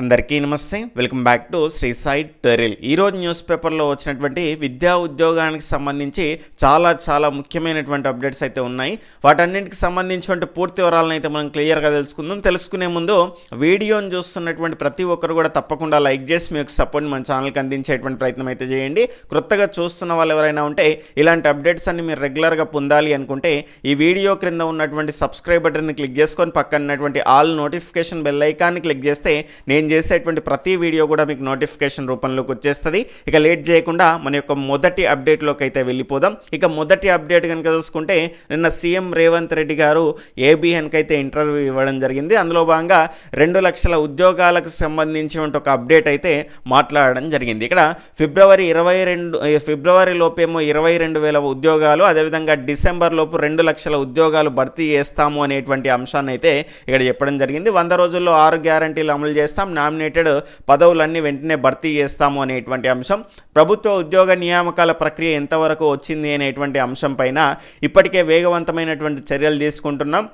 అందరికీ నమస్తే. Welcome back to Sri Sai టెరిల్ ఈరోజు న్యూస్ పేపర్లో వచ్చినటువంటి విద్యా ఉద్యోగానికి సంబంధించి చాలా చాలా ముఖ్యమైనటువంటి అప్డేట్స్ అయితే ఉన్నాయి. వాటన్నింటికి సంబంధించినటువంటి పూర్తి వివరాలను అయితే మనం క్లియర్గా తెలుసుకుందాం. తెలుసుకునే ముందు వీడియోని చూస్తున్నటువంటి ప్రతి ఒక్కరు కూడా తప్పకుండా లైక్ చేసి మీకు సపోర్ట్ మన ఛానల్కి అందించేటువంటి ప్రయత్నం అయితే చేయండి. క్రొత్తగా చూస్తున్న వాళ్ళు ఎవరైనా ఉంటే ఇలాంటి అప్డేట్స్ అన్ని మీరు రెగ్యులర్గా పొందాలి అనుకుంటే ఈ వీడియో క్రింద ఉన్నటువంటి సబ్స్క్రైబ్ బటన్ని క్లిక్ చేసుకొని పక్కన ఉన్నటువంటి ఆల్ నోటిఫికేషన్ బెల్ ఐకాన్ని క్లిక్ చేస్తే నేను చేసేటువంటి ప్రతి వీడియో కూడా మీకు నోటిఫికేషన్ రూపంలోకి వచ్చేస్తుంది. ఇక లేట్ చేయకుండా మన యొక్క మొదటి అప్డేట్లోకి అయితే వెళ్ళిపోదాం. ఇక మొదటి అప్డేట్ కనుక చూసుకుంటే నిన్న సీఎం రేవంత్ రెడ్డి గారు ఏబిఎన్కి అయితే ఇంటర్వ్యూ ఇవ్వడం జరిగింది. అందులో భాగంగా రెండు లక్షల ఉద్యోగాలకు సంబంధించి ఒక అప్డేట్ అయితే మాట్లాడడం జరిగింది. ఇక్కడ ఫిబ్రవరి ఇరవై రెండు ఫిబ్రవరి లోపేమో ఇరవై రెండు వేల ఉద్యోగాలు అదేవిధంగా డిసెంబర్ లోపు రెండు లక్షల ఉద్యోగాలు భర్తీ చేస్తాము అనేటువంటి అంశాన్ని అయితే ఇక్కడ చెప్పడం జరిగింది. వంద రోజుల్లో ఆరు గ్యారంటీలు అమలు చేస్తాం. నామినేటెడ్ పదవులన్నీ వెంటనే భర్తీ చేస్తాము అనేటువంటి అంశం. ప్రభుత్వ ఉద్యోగ నియామకాల ప్రక్రియ ఎంతవరకు వచ్చింది అనేటువంటి అంశం పైన ఇప్పటికే వేగవంతమైనటువంటి చర్యలు తీసుకుంటున్నాం.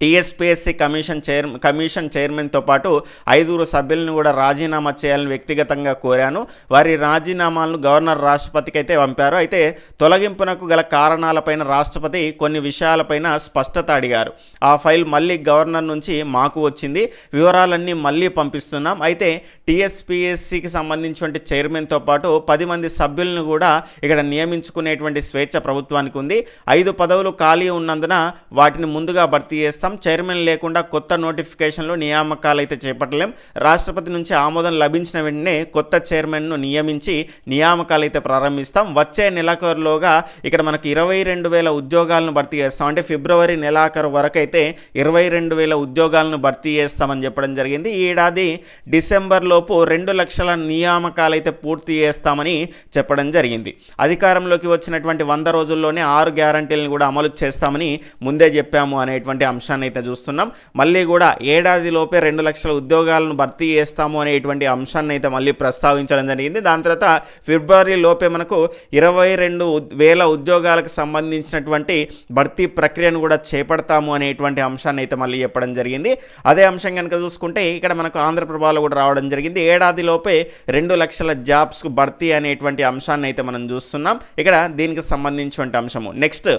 టీఎస్పీఎస్సీ కమిషన్ చైర్ కమిషన్ చైర్మన్తో పాటు ఐదుగురు సభ్యులను కూడా రాజీనామా చేయాలని వ్యక్తిగతంగా కోరాను. వారి రాజీనామాలను గవర్నర్ రాష్ట్రపతికి అయితే పంపారు. అయితే తొలగింపునకు గల కారణాలపైన రాష్ట్రపతి కొన్ని విషయాలపైన స్పష్టత అడిగారు. ఆ ఫైల్ మళ్ళీ గవర్నర్ నుంచి మాకు వచ్చింది. వివరాలన్నీ మళ్ళీ పంపిస్తున్నాం. అయితే టీఎస్పీఎస్సీకి సంబంధించినటువంటి చైర్మన్తో పాటు పది మంది సభ్యులను కూడా ఇక్కడ నియమించుకునేటువంటి స్వేచ్ఛ ప్రభుత్వానికి ఉంది. ఐదు పదవులు ఖాళీ ఉన్నందున వాటిని ముందుగా భర్తీ ఇస్తాం చైర్మన్ లేకుండా కొత్త నోటిఫికేషన్లు నియామకాలు అయితే చేపట్టలేం. రాష్ట్రపతి నుంచి ఆమోదం లభించిన వెంటనే కొత్త చైర్మన్ను నియమించి నియామకాలు అయితే ప్రారంభిస్తాం. వచ్చే నెలాఖరులోగా ఇక్కడ మనకి ఇరవై రెండు వేల ఉద్యోగాలను భర్తీ చేస్తాం. అంటే ఫిబ్రవరి నెలాఖరు వరకు అయితే ఇరవై రెండు వేల ఉద్యోగాలను భర్తీ చేస్తామని చెప్పడం జరిగింది. ఈ ఏడాది డిసెంబర్ లోపు రెండు లక్షల నియామకాలు అయితే పూర్తి చేస్తామని చెప్పడం జరిగింది. అధికారంలోకి వచ్చినటువంటి వంద రోజుల్లోనే ఆరు గ్యారంటీలను కూడా అమలు చేస్తామని ముందే చెప్పాము అనేటువంటి అంశాన్ని అయితే చూస్తున్నాం. మళ్ళీ కూడా ఏడాది లోపే రెండు లక్షల ఉద్యోగాలను భర్తీ చేస్తాము అనేటువంటి అంశాన్ని అయితే మళ్ళీ ప్రస్తావించడం జరిగింది. దాని తర్వాత ఫిబ్రవరి లోపే మనకు ఇరవై రెండు వేల ఉద్యోగాలకు సంబంధించినటువంటి భర్తీ ప్రక్రియను కూడా చేపడతాము అనేటువంటి అంశాన్ని అయితే మళ్ళీ చెప్పడం జరిగింది. అదే అంశం కనుక చూసుకుంటే ఇక్కడ మనకు ఆంధ్రప్రభలో కూడా రావడం జరిగింది. ఏడాది లోపే రెండు లక్షల జాబ్స్కు భర్తీ అనేటువంటి అంశాన్ని అయితే మనం చూస్తున్నాం. ఇక్కడ దీనికి సంబంధించినటువంటి అంశము. నెక్స్ట్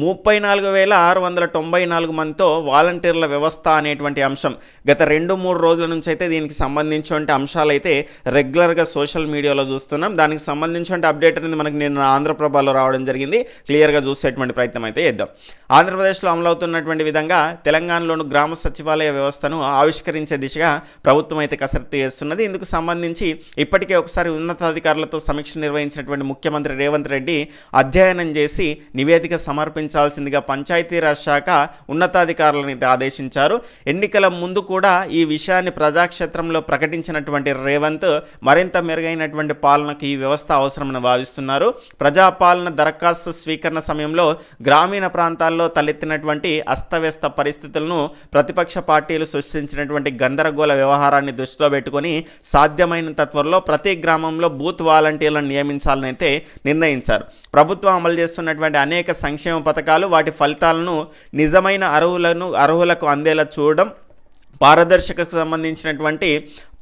ముప్పై నాలుగు వేల ఆరు వందల తొంభై నాలుగు మందితో వాలంటీర్ల వ్యవస్థ అనేటువంటి అంశం. గత రెండు మూడు రోజుల నుంచి అయితే దీనికి సంబంధించినటువంటి అంశాలు అయితే రెగ్యులర్గా సోషల్ మీడియాలో చూస్తున్నాం. దానికి సంబంధించినటువంటి అప్డేట్ అనేది మనకి నేను ఆంధ్రప్రభలో రావడం జరిగింది. క్లియర్గా చూసేటువంటి ప్రయత్నం అయితే చేద్దాం. ఆంధ్రప్రదేశ్లో అమలవుతున్నటువంటి విధంగా తెలంగాణలోని గ్రామ సచివాలయ వ్యవస్థను ఆవిష్కరించే దిశగా ప్రభుత్వం అయితే కసరత్తు చేస్తున్నది. ఇందుకు సంబంధించి ఇప్పటికే ఒకసారి ఉన్నతాధికారులతో సమీక్ష నిర్వహించినటువంటి ముఖ్యమంత్రి రేవంత్ రెడ్డి అధ్యయనం చేసి నివేదిక సమర్పించాల్సిందిగా పంచాయతీరాజ్ శాఖ ఉన్నతాధికారులని ఆదేశించారు. ఎన్నికల ముందు కూడా ఈ విషయాన్ని ప్రజాక్షేత్రంలో ప్రకటించినటువంటి రేవంత్ మరింత మెరుగైనటువంటి పాలనకు ఈ వ్యవస్థ అవసరమని భావిస్తున్నారు. ప్రజాపాలన దరఖాస్తు స్వీకరణ సమయంలో గ్రామీణ ప్రాంతాల్లో తలెత్తినటువంటి అస్తవ్యస్త పరిస్థితులను ప్రతిపక్ష పార్టీలు సృష్టించినటువంటి గందరగోళ వ్యవహారాన్ని దృష్టిలో పెట్టుకొని సాధ్యమైనంత త్వరలో ప్రతి గ్రామంలో బూత్ వాలంటీర్లను నియమించాలని అయితే నిర్ణయించారు. ప్రభుత్వం అమలు చేస్తున్నటువంటి అనేక సంక్షేమ పథకాలు వాటి ఫలితాలను నిజమైన అర్హులను అర్హులకు అందేలా చూడడం పారదర్శకకు సంబంధించినటువంటి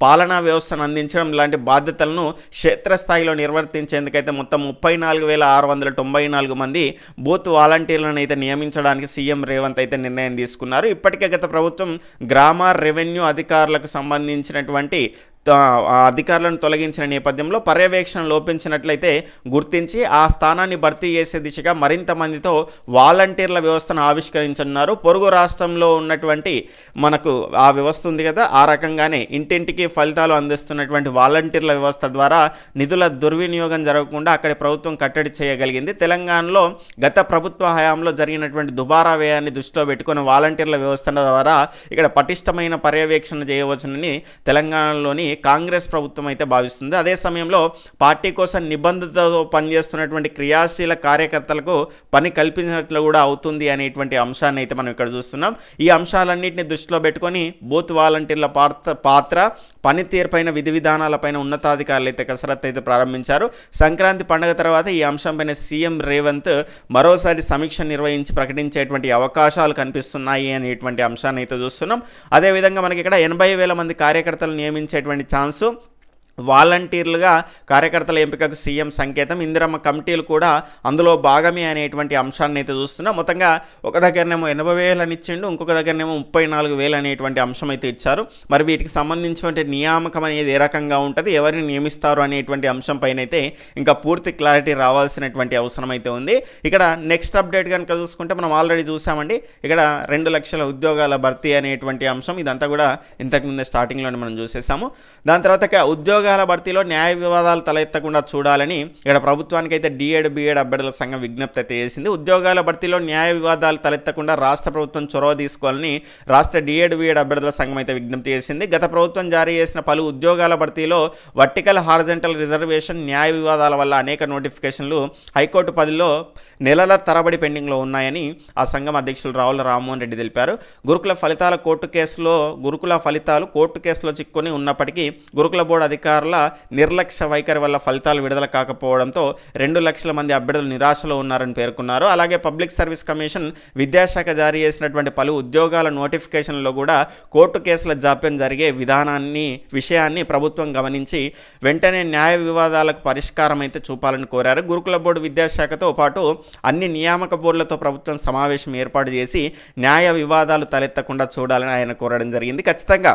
పాలనా వ్యవస్థను అందించడం లాంటి బాధ్యతలను క్షేత్రస్థాయిలో నిర్వర్తించేందుకైతే మొత్తం ముప్పై నాలుగు వేల ఆరు వందల తొంభై నాలుగు మంది బూత్ వాలంటీర్లను అయితే నియమించడానికి సీఎం రేవంత్ అయితే నిర్ణయం తీసుకున్నారు. ఇప్పటికే గత ప్రభుత్వం గ్రామ రెవెన్యూ అధికారులకు సంబంధించినటువంటి అధికారులను తొలగించిన నేపథ్యంలో పర్యవేక్షణ లోపించినట్లయితే గుర్తించి ఆ స్థానాన్ని భర్తీ చేసే దిశగా మరింత మందితో వాలంటీర్ల వ్యవస్థను ఆవిష్కరించున్నారు పొరుగు రాష్ట్రంలో ఉన్నటువంటి మనకు ఆ వ్యవస్థ ఉంది కదా ఆ రకంగానే ఇంటింటికి ఫలితాలు అందిస్తున్నటువంటి వాలంటీర్ల వ్యవస్థ ద్వారా నిధుల దుర్వినియోగం జరగకుండా అక్కడి ప్రభుత్వం కట్టడి చేయగలిగింది. తెలంగాణలో గత ప్రభుత్వ హయాంలో జరిగినటువంటి దుబారా వ్యయాన్ని దృష్టిలో పెట్టుకుని వాలంటీర్ల వ్యవస్థ ద్వారా ఇక్కడ పటిష్టమైన పర్యవేక్షణ చేయవచ్చునని తెలంగాణలోని కాంగ్రెస్ ప్రభుత్వం అయితే భావిస్తుంది. అదే సమయంలో పార్టీ కోసం నిబంధనతో పనిచేస్తున్నటువంటి క్రియాశీల కార్యకర్తలకు పని కల్పించినట్లు కూడా అవుతుంది అనేటువంటి అంశాన్ని అయితే మనం ఇక్కడ చూస్తున్నాం. ఈ అంశాలన్నింటినీ దృష్టిలో పెట్టుకొని బూత్ వాలంటీర్ల పాత్ర పాత్ర పనితీరుపైన విధి విధానాలపైన ఉన్నతాధికారులు అయితే కసరత్తు అయితే ప్రారంభించారు. సంక్రాంతి పండుగ తర్వాత ఈ అంశంపైన సీఎం రేవంత్ మరోసారి సమీక్ష నిర్వహించి ప్రకటించేటువంటి అవకాశాలు కనిపిస్తున్నాయి అనేటువంటి అంశాన్ని అయితే చూస్తున్నాం. అదేవిధంగా మనకి ఇక్కడ ఎనభై వేల మంది కార్యకర్తలు నియమించేటువంటి any. వాలంటీర్లుగా కార్యకర్తల ఎంపికకు సీఎం సంకేతం. ఇందిరమ్మ కమిటీలు కూడా అందులో భాగమే అనేటువంటి అంశాన్ని అయితే చూస్తున్నాం. మొత్తంగా ఒక దగ్గరనేమో ఎనభై వేలని ఇచ్చిండు ఇంకొక దగ్గరనేమో ముప్పై నాలుగు వేలు అనేటువంటి అంశం అయితే ఇచ్చారు. మరి వీటికి సంబంధించినటువంటి నియామకం అనేది ఏ రకంగా ఉంటుంది ఎవరిని నియమిస్తారు అనేటువంటి అంశం పైన అయితే ఇంకా పూర్తి క్లారిటీ రావాల్సినటువంటి అవసరం అయితే ఉంది. ఇక్కడ నెక్స్ట్ అప్డేట్ కనుక చూసుకుంటే మనం ఆల్రెడీ చూసామండి ఇక్కడ రెండు లక్షల ఉద్యోగాల భర్తీ అనేటువంటి అంశం ఇదంతా కూడా ఇంతకుముందే స్టార్టింగ్లోనే మనం చూసేసాము. దాని తర్వాత ఉద్యోగ ఉద్యోగాల భర్తీలో న్యాయ వివాదాలు తలెత్తకుండా చూడాలని ఇక్కడ ప్రభుత్వానికి అయితే డిఎడ్ బిఎడ్ అభ్యర్థుల సంఘం విజ్ఞప్తి అయితే చేసింది. ఉద్యోగాల భర్తీలో న్యాయ వివాదాలు తలెత్తకుండా రాష్ట్ర ప్రభుత్వం చొరవ తీసుకోవాలని రాష్ట్ర డిఎడ్ బిఎడ్ అభ్యర్థుల సంఘం అయితే విజ్ఞప్తి చేసింది. గత ప్రభుత్వం జారీ చేసిన పలు ఉద్యోగాల భర్తీలో వర్టికల్ హార్జెంటల్ రిజర్వేషన్ న్యాయ వివాదాల వల్ల అనేక నోటిఫికేషన్లు హైకోర్టు పదిలో నెలల తరబడి పెండింగ్లో ఉన్నాయని ఆ సంఘం అధ్యక్షులు రావుల రామ్మోహన్ రెడ్డి తెలిపారు. గురుకుల ఫలితాల కోర్టు కేసులో గురుకుల ఫలితాలు కోర్టు కేసులో చిక్కుని ఉన్నప్పటికీ గురుకుల బోర్డు అధికార అధికారుల నిర్లక్ష్య వైఖరి వల్ల ఫలితాలు విడుదల కాకపోవడంతో రెండు లక్షల మంది అభ్యర్థులు నిరాశలో ఉన్నారని పేర్కొన్నారు. అలాగే పబ్లిక్ సర్వీస్ కమిషన్ విద్యాశాఖ జారీ చేసినటువంటి పలు ఉద్యోగాల నోటిఫికేషన్లో కూడా కోర్టు కేసుల జాప్యం జరిగే విధానాన్ని విషయాన్ని ప్రభుత్వం గమనించి వెంటనే న్యాయ వివాదాలకు పరిష్కారం అయితే చూపాలని కోరారు. గురుకుల బోర్డు విద్యాశాఖతో పాటు అన్ని నియామక బోర్డులతో ప్రభుత్వం సమావేశం ఏర్పాటు చేసి న్యాయ వివాదాలు తలెత్తకుండా చూడాలని ఆయన కోరడం జరిగింది. ఖచ్చితంగా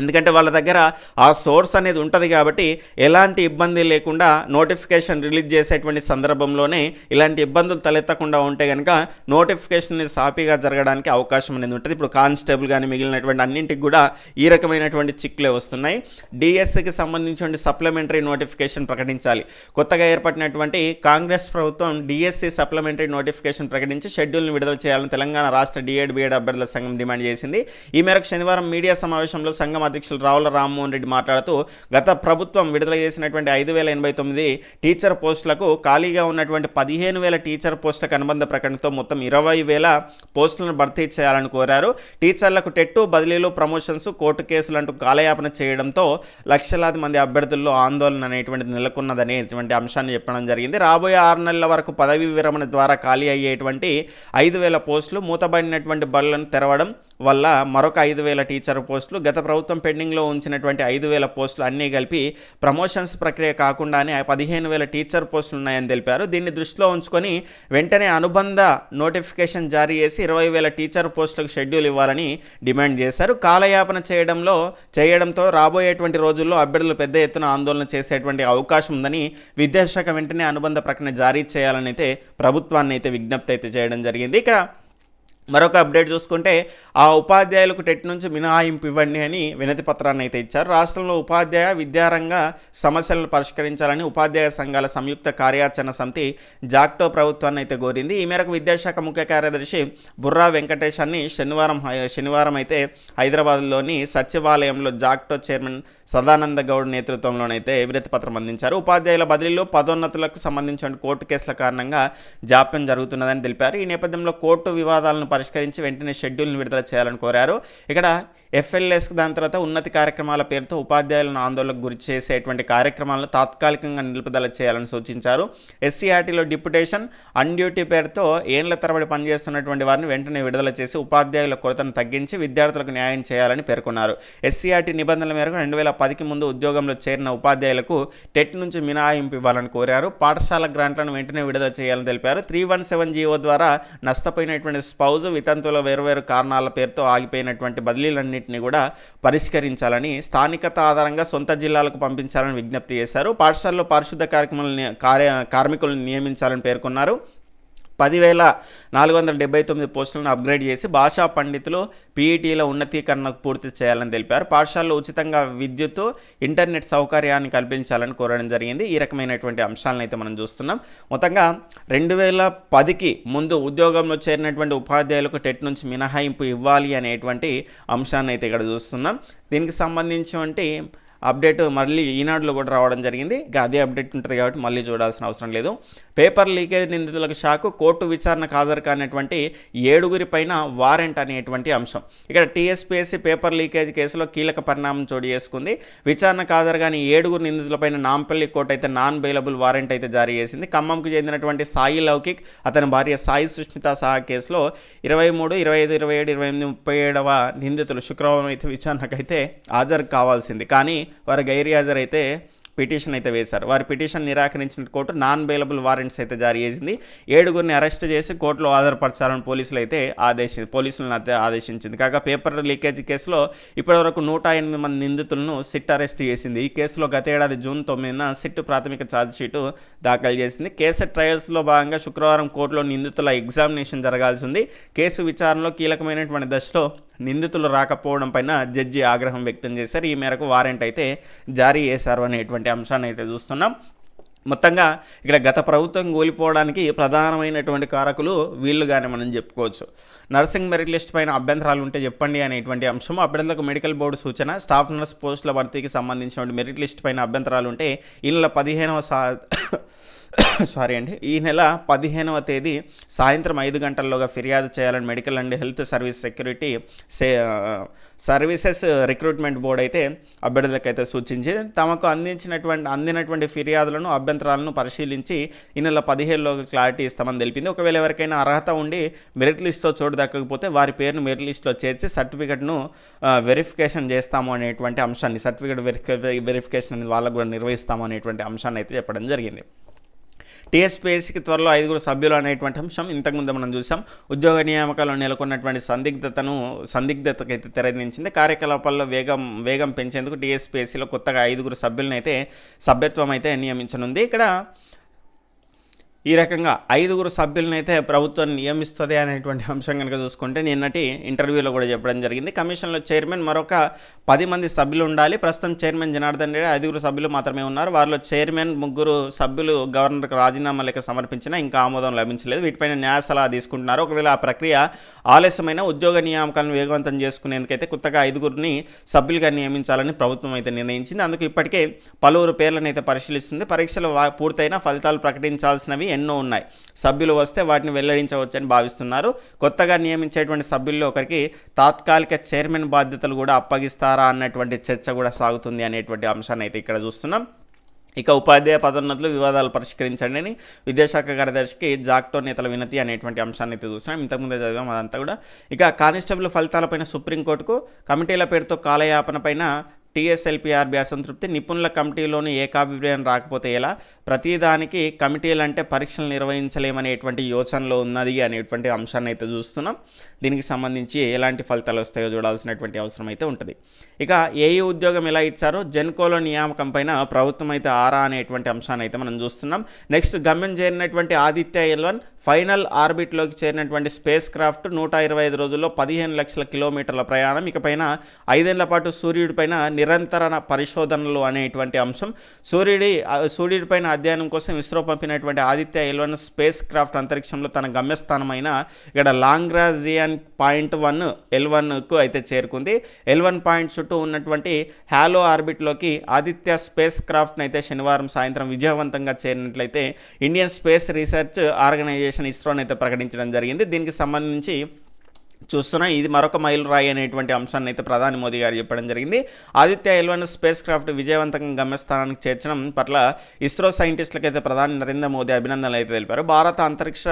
ఎందుకంటే వాళ్ళ దగ్గర ఆ సోర్స్ అనేది ఉంటుంది కాబట్టి ఎలాంటి ఇబ్బంది లేకుండా నోటిఫికేషన్ రిలీజ్ చేసేటువంటి సందర్భంలోనే ఇలాంటి ఇబ్బందులు తలెత్తకుండా ఉంటే కనుక నోటిఫికేషన్ అనేది సాఫీగా జరగడానికి అవకాశం అనేది ఉంటుంది. ఇప్పుడు కానిస్టేబుల్ కానీ మిగిలినటువంటి అన్నింటికి కూడా ఈ రకమైనటువంటి చిక్కులే వస్తున్నాయి. డిఎస్సికి సంబంధించిన సప్లిమెంటరీ నోటిఫికేషన్ ప్రకటించాలి. కొత్తగా ఏర్పడినటువంటి కాంగ్రెస్ ప్రభుత్వం డిఎస్సి సప్లిమెంటరీ నోటిఫికేషన్ ప్రకటించి షెడ్యూల్ని విడుదల చేయాలని తెలంగాణ రాష్ట్ర డిఎడ్ బిఎడ్ అభ్యర్థుల సంఘం డిమాండ్ చేసింది. ఈ మేరకు శనివారం మీడియా సమావేశంలో సంఘం అధ్యక్షులు రావుల రామ్మోహన్ రెడ్డి మాట్లాడుతూ గత ప్రభుత్వం విడుదల చేసినటువంటి ఐదు వేల ఎనభై తొమ్మిది టీచర్ పోస్టులకు ఖాళీగా ఉన్నటువంటి పదిహేను వేల టీచర్ పోస్టులకు అనుబంధ ప్రకటనతో మొత్తం ఇరవై వేల పోస్టులను భర్తీ చేయాలని కోరారు. టీచర్లకు టెట్టు బదిలీలు ప్రమోషన్స్ కోర్టు కేసులు అంటూ కాలయాపన చేయడంతో లక్షలాది మంది అభ్యర్థుల్లో ఆందోళన అనేటువంటిది నెలకొన్నదనేటువంటి అంశాన్ని చెప్పడం జరిగింది. రాబోయే ఆరు నెలల వరకు పదవీ విరమణ ద్వారా ఖాళీ అయ్యేటువంటి ఐదు వేల పోస్టులు మూతబడినటువంటి బళ్ళను తెరవడం వల్ల మరొక ఐదు వేల టీచర్ పోస్టులు గత ప్రభుత్వం పెండింగ్లో ఉంచినటువంటి ఐదు వేల పోస్టులు అన్నీ కలిపి ప్రమోషన్స్ ప్రక్రియ కాకుండానే పదిహేను వేల టీచర్ పోస్టులు ఉన్నాయని తెలిపారు. దీన్ని దృష్టిలో ఉంచుకొని వెంటనే అనుబంధ నోటిఫికేషన్ జారీ చేసి ఇరవై వేల టీచర్ పోస్టులకు షెడ్యూల్ ఇవ్వాలని డిమాండ్ చేశారు. కాలయాపన చేయడంలో చేయడంతో రాబోయేటువంటి రోజుల్లో అభ్యర్థులు పెద్ద ఎత్తున ఆందోళన చేసేటువంటి అవకాశం ఉందని విద్యాశాఖ వెంటనే అనుబంధ ప్రకటన జారీ చేయాలని అయితే ప్రభుత్వాన్ని అయితే విజ్ఞప్తి అయితే చేయడం జరిగింది. ఇక్కడ మరొక అప్డేట్ చూసుకుంటే ఆ ఉపాధ్యాయులకు టెట్ నుంచి మినహాయింపు ఇవ్వండి అని వినతి పత్రాన్ని అయితే ఇచ్చారు. రాష్ట్రంలో ఉపాధ్యాయ విద్యారంగ సమస్యలను పరిష్కరించాలని ఉపాధ్యాయ సంఘాల సంయుక్త కార్యాచరణ సమితి జాక్టో ప్రభుత్వాన్ని అయితే కోరింది. ఈ మేరకు విద్యాశాఖ ముఖ్య కార్యదర్శి బుర్రా వెంకటేశాన్ని శనివారం శనివారం అయితే హైదరాబాద్లోని సచివాలయంలో జాక్టో చైర్మన్ సదానంద గౌడ్ నేతృత్వంలోనైతే వినతి పత్రం అందించారు. ఉపాధ్యాయుల బదిలీలో పదోన్నతులకు సంబంధించిన కోర్టు కేసుల కారణంగా జాప్యం జరుగుతున్నదని తెలిపారు. ఈ నేపథ్యంలో కోర్టు వివాదాలను పరిష్కరించి వెంటనే షెడ్యూల్ను విడుదల చేయాలని కోరారు. ఇక్కడ ఎఫ్ఎల్ఎస్ దాని తర్వాత ఉన్నతి కార్యక్రమాల పేరుతో ఉపాధ్యాయులను ఆందోళనకు గురి చేసేటువంటి కార్యక్రమాలను తాత్కాలికంగా నిలుపుదల చేయాలని సూచించారు. ఎస్సీఆర్టీలో డిప్యుటేషన్ అన్ డ్యూటీ పేరుతో ఏండ్ల తరబడి పనిచేస్తున్నటువంటి వారిని వెంటనే విడుదల చేసి ఉపాధ్యాయుల కొరతను తగ్గించి విద్యార్థులకు న్యాయం చేయాలని పేర్కొన్నారు. ఎస్సీఆర్టీ నిబంధనల మేరకు రెండు వేల పదికి ముందు ఉద్యోగంలో చేరిన ఉపాధ్యాయులకు టెట్ నుంచి మినహాయింపు ఇవ్వాలని కోరారు. పాఠశాల గ్రాంట్లను వెంటనే విడుదల చేయాలని తెలిపారు. త్రీ వన్ సెవెన్ జీవో ద్వారా నష్టపోయినటువంటి స్పౌజ్ వితంతుల వేరువేరు కారణాల పేరుతో ఆగిపోయినటువంటి బదిలీలన్నింటినీ కూడా పరిష్కరించాలని స్థానికత ఆధారంగా సొంత జిల్లాలకు పంపించాలని విజ్ఞప్తి చేశారు. పాఠశాలలో పారిశుద్ధ కార్యక్రమాలను కార్య కార్మికులను నియమించాలని పేర్కొన్నారు. పదివేల నాలుగు వందల డెబ్బై తొమ్మిది పోస్టులను అప్గ్రేడ్ చేసి భాషా పండితులు పీఈటీల ఉన్నతీకరణకు పూర్తి చేయాలని తెలిపారు. పాఠశాలలో ఉచితంగా విద్యుత్ ఇంటర్నెట్ సౌకర్యాన్ని కల్పించాలని కోరడం జరిగింది. ఈ రకమైనటువంటి అంశాలను అయితే మనం చూస్తున్నాం. మొత్తంగా రెండు వేల పదికి ముందు ఉద్యోగంలో చేరినటువంటి ఉపాధ్యాయులకు టెట్ నుంచి మినహాయింపు ఇవ్వాలి అనేటువంటి అంశాన్ని అయితే ఇక్కడ చూస్తున్నాం. దీనికి సంబంధించినటువంటి అప్డేట్ మళ్ళీ ఈనాడులో కూడా రావడం జరిగింది. ఇక అదే అప్డేట్ ఉంటుంది కాబట్టి మళ్ళీ చూడాల్సిన అవసరం లేదు. పేపర్ లీకేజ్ నిందితులకు షాకు కోర్టు విచారణకు హాజరు కానటువంటి ఏడుగురి పైన వారెంట్ అనేటువంటి అంశం. ఇక్కడ టీఎస్పీఎస్సీ పేపర్ లీకేజ్ కేసులో కీలక పరిణామం చోటు చేసుకుంది. విచారణకు హాజరు కాని ఏడుగురు నిందితులపైన నాంపల్లి కోర్టు అయితే నాన్ బెయిలబుల్ వారెంట్ అయితే జారీ చేసింది. ఖమ్మంకు చెందినటువంటి సాయి లౌకిక్ అతని భార్య సాయి సుష్మిత సహా కేసులో ఇరవై మూడు ఇరవై ఐదు ఇరవై ఏడు ఇరవై ఎనిమిది ముప్పై ఏడవ నిందితులు శుక్రవారం అయితే విచారణకైతే హాజరు కావాల్సింది. కానీ వారు గైర్హాజరైతే పిటిషన్ అయితే వేశారు. వారి పిటిషన్ నిరాకరించిన కోర్టు నాన్ బెయిలబుల్ వారెంట్స్ అయితే జారీ చేసింది. ఏడుగురిని అరెస్ట్ చేసి కోర్టులో హాజరుపరచాలని పోలీసులు అయితే ఆదేశి పోలీసులను అయితే ఆదేశించింది. కాగా పేపర్ లీకేజ్ కేసులో ఇప్పటివరకు నూట ఎనిమిది మంది నిందితులను సిట్ అరెస్ట్ చేసింది. ఈ కేసులో గత ఏడాది జూన్ తొమ్మిదిన సిట్ ప్రాథమిక ఛార్జ్షీటు దాఖలు చేసింది. కేసు ట్రయల్స్లో భాగంగా శుక్రవారం కోర్టులో నిందితుల ఎగ్జామినేషన్ జరగాల్సి ఉంది. కేసు విచారణలో కీలకమైనటువంటి దశలో నిందితులు రాకపోవడం పైన జడ్జి ఆగ్రహం వ్యక్తం చేశారు. ఈ మేరకు వారెంట్ అయితే జారీ చేశారు అనేటువంటి అంశాన్ని అయితే చూస్తున్నాం. మొత్తంగా ఇక్కడ గత ప్రభుత్వం కూలిపోవడానికి ప్రధానమైనటువంటి కారకులు వీళ్ళుగానే మనం చెప్పుకోవచ్చు. నర్సింగ్ మెరిట్ లిస్ట్ పైన అభ్యంతరాలు ఉంటే చెప్పండి అనేటువంటి అంశం. అభ్యర్థులకు మెడికల్ బోర్డు సూచన స్టాఫ్ నర్స్ పోస్టుల భర్తీకి సంబంధించినటువంటి మెరిట్ లిస్ట్ పైన అభ్యంతరాలు ఉంటే ఈ నెల పదిహేనవ సా సారీ అండి. ఈ నెల పదిహేనవ తేదీ సాయంత్రం ఐదు గంటల్లోగా ఫిర్యాదు చేయాలని medical and health service security say services recruitment board అయితే అభ్యర్థులకైతే సూచించి తమకు అందించినటువంటి అందినటువంటి ఫిర్యాదులను అభ్యంతరాలను పరిశీలించి ఈ నెల పదిహేనులోగా క్లారిటీ ఇస్తామని తెలిపింది. ఒకవేళ ఎవరికైనా అర్హత ఉండి మెరిట్ లిస్ట్లో చోటు దక్కకపోతే వారి పేరును మెరిట్ లిస్ట్లో చేర్చి సర్టిఫికెట్ను వెరిఫికేషన్ చేస్తాము అనేటువంటి అంశాన్ని సర్టిఫికేట్ వెరిఫికే వెరిఫికేషన్ అనేది వాళ్ళకు కూడా నిర్వహిస్తాము అనేటువంటి అంశాన్ని అయితే చెప్పడం జరిగింది. టీఎస్పీఎస్సీకి త్వరలో ఐదుగురు సభ్యులు అనేటువంటి అంశం ఇంతకుముందు మనం చూసాం. ఉద్యోగ నియామకాలు నెలకొన్నటువంటి సందిగ్ధతను సందిగ్ధతకైతే తెరదించింది. కార్యకలాపాల్లో వేగం వేగం పెంచేందుకు టీఎస్పీఎస్సీలో కొత్తగా ఐదుగురు సభ్యులను అయితే సభ్యత్వం అయితే నియమించనుంది. ఇక్కడ ఈ రకంగా ఐదుగురు సభ్యులనైతే ప్రభుత్వం నియమిస్తుంది అనేటువంటి అంశం కనుక చూసుకుంటే నిన్నటి ఇంటర్వ్యూలో కూడా చెప్పడం జరిగింది. కమిషన్లో చైర్మన్ మరొక పది మంది సభ్యులు ఉండాలి. ప్రస్తుతం చైర్మన్ జనార్దన్ రెడ్డి ఐదుగురు సభ్యులు మాత్రమే ఉన్నారు. వారిలో చైర్మన్ ముగ్గురు సభ్యులు గవర్నర్కు రాజీనామా లేక సమర్పించినా ఇంకా ఆమోదం లభించలేదు. వీటిపైన న్యాయ సలహా తీసుకుంటున్నారు. ఒకవేళ ఆ ప్రక్రియ ఆలస్యమైన ఉద్యోగ నియామకాలను వేగవంతం చేసుకునేందుకైతే కొత్తగా ఐదుగురిని సభ్యులుగా నియమించాలని ప్రభుత్వం అయితే నిర్ణయించింది. అందుకు ఇప్పటికే పలువురు పేర్లను అయితే పరిశీలిస్తుంది. పరీక్షలు పూర్తయినా పూర్తయిన ఫలితాలు ప్రకటించాల్సినవి ఎన్నో ఉన్నాయి. సభ్యులు వస్తే వాటిని వెల్లడించవచ్చని భావిస్తున్నారు. కొత్తగా నియమించేటువంటి సభ్యుల్లో ఒకరికి తాత్కాలిక చైర్మన్ బాధ్యతలు కూడా అప్పగిస్తారా అన్నటువంటి చర్చ కూడా సాగుతుంది అనేటువంటి అంశాన్ని అయితే ఇక్కడ చూస్తున్నాం. ఇక ఉపాధ్యాయ పదోన్నతులు వివాదాలు పరిష్కరించండి అని విద్యాశాఖ కార్యదర్శికి జాక్టో నేతల వినతి అనేటువంటి అంశాన్ని అయితే చూస్తున్నాం. ఇంతకుముందే చదివాం అదంతా కూడా. ఇక కానిస్టేబుల్ ఫలితాలపైన సుప్రీంకోర్టుకు కమిటీల పేరుతో కాలయాపన పైన టీఎస్ఎల్పిఆర్బి అసంతృప్తి నిపుణుల కమిటీలోని ఏకాభిప్రాయం రాకపోతే ఎలా? ప్రతిదానికి కమిటీలు అంటే పరీక్షలు నిర్వహించలేమనేటువంటి యోచనలో ఉన్నది అనేటువంటి అంశాన్ని అయితే చూస్తున్నాం. దీనికి సంబంధించి ఎలాంటి ఫలితాలు వస్తాయో చూడాల్సినటువంటి అవసరం అయితే ఉంటుంది. ఇక ఏ ఉద్యోగం ఎలా ఇచ్చారో జెన్కోలో నియామకం పైన ప్రభుత్వం అయితే ఆరా అనేటువంటి అంశాన్ని అయితే మనం చూస్తున్నాం. నెక్స్ట్ గమ్యం చేరినటువంటి ఆదిత్య ఎల్వన్ ఫైనల్ ఆర్బిట్లోకి చేరినటువంటి స్పేస్ క్రాఫ్ట్ నూట ఇరవై ఐదు రోజుల్లో పదిహేను లక్షల కిలోమీటర్ల ప్రయాణం. ఇకపైన ఐదేళ్ళ పాటు సూర్యుడిపైన నిరంతర పరిశోధనలు అనేటువంటి అంశం. సూర్యుడి సూర్యుడి పైన అధ్యయనం కోసం ఇస్రో పంపినటువంటి ఆదిత్య ఎలవన్ స్పేస్ క్రాఫ్ట్ అంతరిక్షంలో తన గమ్యస్థానమైన ఇక్కడ లాంగ్రాజియన్ పాయింట్ వన్ ఎల్ వన్కు అయితే చేరుకుంది. ఎల్ వన్ పాయింట్ చుట్టూ ఉన్నటువంటి హ్యాలో ఆర్బిట్లోకి ఆదిత్య స్పేస్ క్రాఫ్ట్ని అయితే శనివారం సాయంత్రం విజయవంతంగా చేరినట్లయితే ఇండియన్ స్పేస్ రీసెర్చ్ ఆర్గనైజేషన్ ఇస్రోని అయితే ప్రకటించడం జరిగింది. దీనికి సంబంధించి చూస్తున్నాం ఇది మరొక మైలు రాయి అనేటువంటి అంశాన్ని అయితే ప్రధాని మోదీ గారు చెప్పడం జరిగింది. ఆదిత్య ఎల్వన్ స్పేస్ క్రాఫ్ట్ విజయవంతంగా గమ్యస్థానానికి చేర్చడం పట్ల ఇస్రో సైంటిస్టులకు అయితే ప్రధాని నరేంద్ర మోదీ అభినందనలు అయితే తెలిపారు. భారత అంతరిక్ష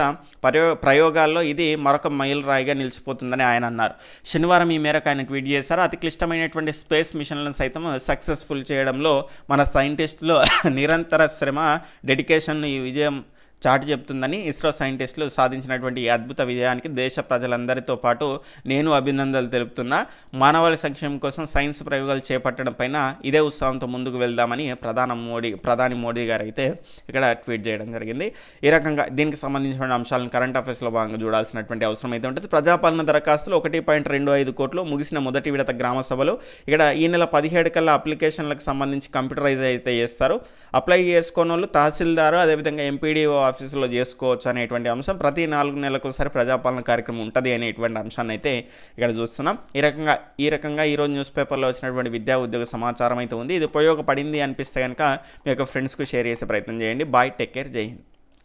ప్రయో ప్రయోగాల్లో ఇది మరొక మైలు రాయిగా నిలిచిపోతుందని ఆయన అన్నారు. శనివారం ఈ మేరకు ఆయన ట్వీట్ చేశారు. అతి క్లిష్టమైనటువంటి స్పేస్ మిషన్లను సైతం సక్సెస్ఫుల్ చేయడంలో మన సైంటిస్టులు నిరంతర శ్రమ డెడికేషన్ ఈ విజయం చాటి చెప్తుందని ఇస్రో సైంటిస్టులు సాధించినటువంటి ఈ అద్భుత విజయానికి దేశ ప్రజలందరితో పాటు నేను అభినందనలు తెలుపుతున్నా. మానవాళి సంక్షేమం కోసం సైన్స్ ప్రయోగాలు చేపట్టడం పైన ఇదే ఉత్సాహంతో ముందుకు వెళ్దామని ప్రధాన మోడీ ప్రధాని మోడీ గారు అయితే ఇక్కడ ట్వీట్ చేయడం జరిగింది. ఈ రకంగా దీనికి సంబంధించిన అంశాలను కరెంట్ అఫైర్స్లో భాగంగా చూడాల్సినటువంటి అవసరం అయితే ఉంటుంది. ప్రజాపాలన దరఖాస్తులు ఒకటి పాయింట్ రెండు ఐదు కోట్లు ముగిసిన మొదటి విడత గ్రామ సభలు ఇక్కడ ఈ నెల పదిహేడు కల్లా అప్లికేషన్లకు సంబంధించి కంప్యూటరైజ్ అయితే చేస్తారు. అప్లై చేసుకున్న వాళ్ళు తహసీల్దారు అదేవిధంగా ఎంపీడీఓ ఆఫీసులో చేసుకోవచ్చు అనేటువంటి అంశం. ప్రతి నాలుగు నెలలకు ఒకసారి ప్రజాపాలన కార్యక్రమం ఉంటుంది అనేటువంటి అంశాన్ని అయితే ఇక్కడ చూస్తున్నాం. ఈ రకంగా ఈ రకంగా ఈరోజు న్యూస్ పేపర్లో వచ్చినటువంటి విద్యా ఉద్యోగ సమాచారం అయితే ఉంది. ఇది ఉపయోగపడింది అనిపిస్తే కనుక మీ యొక్క ఫ్రెండ్స్కు షేర్ చేసే ప్రయత్నం చేయండి. బాయ్ టేక్ కేర్ జై హింద్.